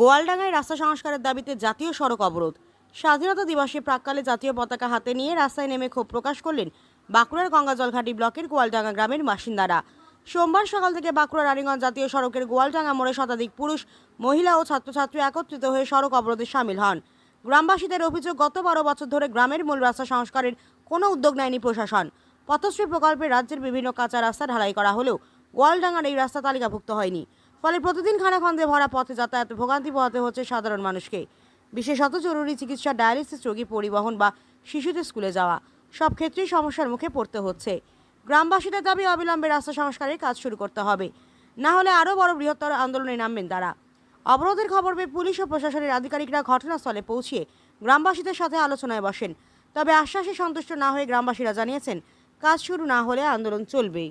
গোয়ালডাঙ্গায় রাস্তা সংস্কারের দাবিতে জাতীয় সড়ক অবরোধ। স্বাধীনতা দিবসে প্রাককালে জাতীয় পতাকা হাতে নিয়ে রাস্তায় নেমে ক্ষোভ প্রকাশ করলেন বাঁকুড়ার গঙ্গাজলঘাটি ব্লকের গোয়ালডাঙ্গা গ্রামের বাসিন্দারা। সোমবার সকাল থেকে বাঁকুড়া রানীগঞ্জ জাতীয় সড়কের গোয়ালডাঙ্গা মোড়ে শতাধিক পুরুষ, মহিলা ও ছাত্রছাত্রী একত্রিত হয়ে সড়ক অবরোধে সামিল হন। গ্রামবাসীদের অভিযোগ, গত বারো বছর ধরে গ্রামের মূল রাস্তা সংস্কারের কোনো উদ্যোগ নেয়নি প্রশাসন। পথশ্রী প্রকল্পে রাজ্যের বিভিন্ন কাঁচা রাস্তা ঢালাই করা হলেও গোয়ালডাঙ্গার এই রাস্তা তালিকাভুক্ত হয়নি। ফলে প্রতিদিন খানাখন্দে ভরা পথে যাতায়াতে ভোগান্তি পোহাতে হচ্ছে সাধারণ মানুষকে বিশেষত জরুরি চিকিৎসা, ডায়ালিসিস, রোগী পরিবহন বা শিশুদের স্কুলে যাওয়া, সব ক্ষেত্রেই সমস্যার মুখে পড়তে হচ্ছে। গ্রামবাসীদের দাবি অবিলম্বে রাস্তা সংস্কারের কাজ শুরু করতে হবে। না হলে আরও বড় বৃহত্তর আন্দোলনে নামবেন তারা। অবরোধের খবর পেয়ে পুলিশ ও প্রশাসনের আধিকারিকরা ঘটনাস্থলে পৌঁছিয়ে গ্রামবাসীদের সাথে আলোচনায় বসেন। তবে আশ্বাসে সন্তুষ্ট না হয়ে গ্রামবাসীরা জানিয়েছেন, কাজ শুরু না হলে আন্দোলন চলবেই।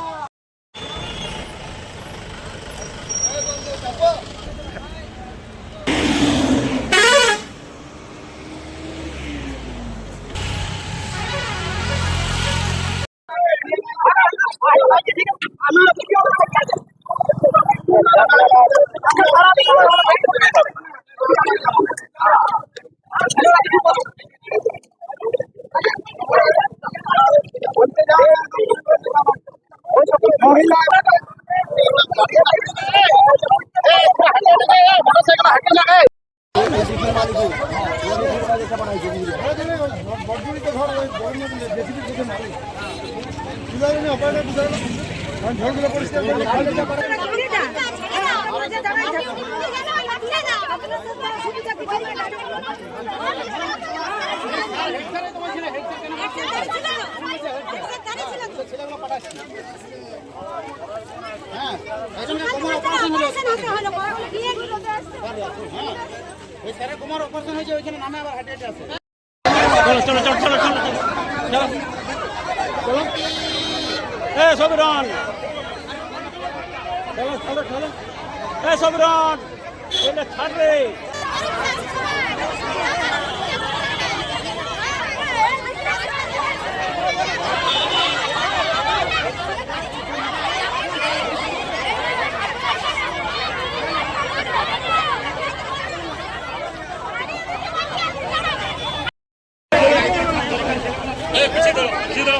আমি আমরা ওই স্যারের কোমর অপারেশন হয়েছে ওইখানে নামে আবার হার্ট অ্যাটাক আছে চলো চলো চলো চলো চলো চলো চলো এ সবিরন চলো চলো চলো এ সবিরন এলে ছাড়বে এ পিছিয়ে দাও পিছিয়ে দাও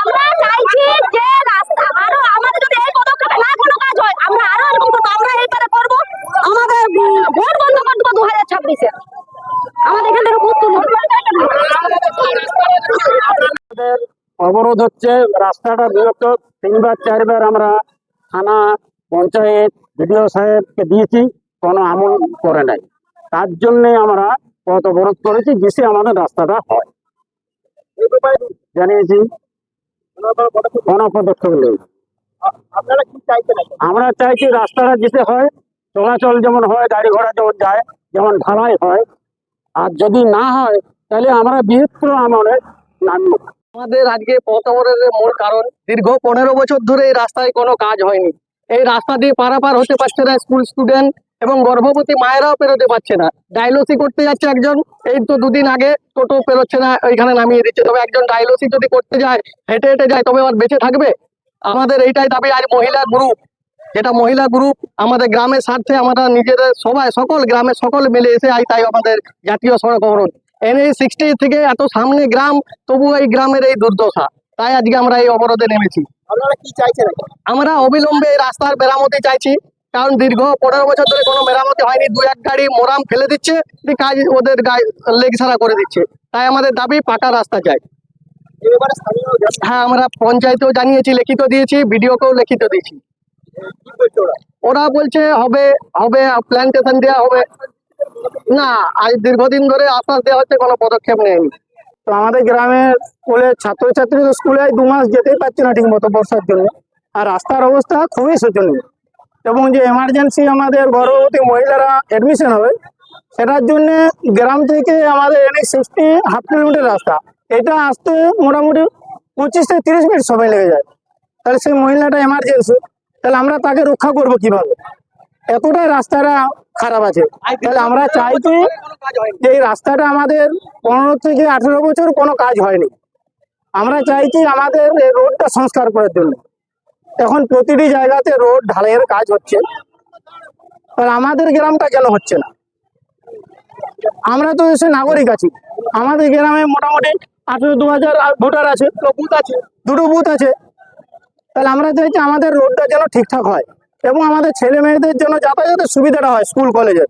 আমরা চাইছি যে রাস্তা আরও আমাদের যদি এই পদক্ষেপে না কোনো কাজ হয় আমরা আরও এরকম করব আমরা এইবারে করব আমাদের উম, ভোট বন্ধ করে দেবো দু হাজার ছাব্বিশে আমাদের এখান থেকে ভোট তুলবো অবরোধ হচ্ছে রাস্তাটা বিগত তিনবার চারবার আমরা থানা পঞ্চায়েত বিডিও সাহেবকে দিয়েছি কোনো আমল করে নাই। তার জন্যে আমরা পথ অবরোধ করেছি বেশি আমাদের রাস্তাটা হয়। জানিয়েছি কোনো পদক্ষেপ নেই? আমরা চাইছি রাস্তাটা যেতে হয় চলাচল যেমন হয় গাড়ি ঘোড়া যেমন যায় যেমন ঢালাই হয়। আর যদি না হয় তাহলে আমরা বৃহত্তর আমলে নামবো। আমাদের আজকে পথ মূল কারণ, দীর্ঘ পনেরো বছর ধরে এই রাস্তায় কোনো কাজ হয়নি। এই রাস্তা দিয়ে পারাপার হতে পারছে না স্কুল স্টুডেন্ট এবং গর্ভবতী মায়েরাও পেরোতে পারছে না। ডায়ালিসিস করতে যাচ্ছে একজন, এই তো দুদিন আগে টোটো পেরোচ্ছে না, ওইখানে নামিয়ে দিচ্ছে। তবে একজন ডায়ালিসিস যদি করতে যায়, হেঁটে হেঁটে যায়, তবে আর বেঁচে থাকবে? আমাদের এইটাই দাবি আর মহিলা গ্রুপ। যেটা মহিলা গ্রুপ, আমাদের গ্রামের স্বার্থে আমরা নিজেদের সবাই, সকল গ্রামের সকল মিলে এসে আই তাই আমাদের জাতীয় সড়ক অবরোধ। এনএই সিক্সটি থেকে এত সামনে গ্রাম তবু এই গ্রামের এই দুর্দশা। তাই আজকে আমরা এই অবরোধে নেমেছি। আপনারা কি চাইছেন আমরা অবিলম্বে রাস্তার মেরামতি চাইছি কারণ দীর্ঘ পনেরো বছর ধরে কোনো মেরামতি হয়নি দু এক গাড়ি মোরাম ফেলে দিচ্ছে কাজ ওদের গায়ে লেগ ছাড়া করে দিচ্ছে। তাই আমাদের দাবি পাকা রাস্তা চাই। হ্যাঁ আমরা পঞ্চায়েতেও জানিয়েছি লিখিত দিয়েছি বিডিওকেও লিখিত দিয়েছি। ওরা? ওরা বলছে হবে হবে প্ল্যান্টেশন দেওয়া হবে। না, আজ দীর্ঘদিন ধরে আশ্বাস দেওয়া হচ্ছে কোনো পদক্ষেপ নেয়নি তো আমাদের গ্রামের স্কুলের ছাত্রছাত্রী তো স্কুলে দু মাস যেতেই পারছে না ঠিক মতো বর্ষার জন্য। আর রাস্তার অবস্থা খুবই শোচনীয়। এবং যে এমার্জেন্সি আমাদের গর্ভবতী মহিলারা অ্যাডমিশন হবে, সেটার জন্য গ্রাম থেকে আমাদের এনএস সিক্সটি হাফ কিলোমিটার রাস্তা, এটা আসতে মোটামুটি পঁচিশ থেকে তিরিশ মিনিট সময় লেগে যায়। তাহলে সেই মহিলাটা এমার্জেন্সি তাহলে আমরা তাকে রক্ষা করব কীভাবে? এতটাই রাস্তাটা খারাপ আছে। তাহলে আমরা চাইছি যে এই রাস্তাটা আমাদের পনেরো থেকে আঠেরো বছর কোনো কাজ হয়নি। আমরা চাইছি আমাদের এই রোডটা সংস্কার করার জন্য। এখন প্রতিটি জায়গাতে রোড ঢালাইয়ের কাজ হচ্ছে। আর আমাদের গ্রামটা কেন হচ্ছে না। আমরা তো এসে নাগরিক আছি। আমাদের গ্রামে মোটামুটি আঠেরো দু হাজার ভোটার আছে। বুথ আছে। দুটো বুথ আছে। তাহলে আমরা চাইছি আমাদের রোডটা যেন ঠিকঠাক হয়। এবং আমাদের ছেলে মেয়েদের জন্য যাতায়াতের সুবিধাটা হয় স্কুল কলেজের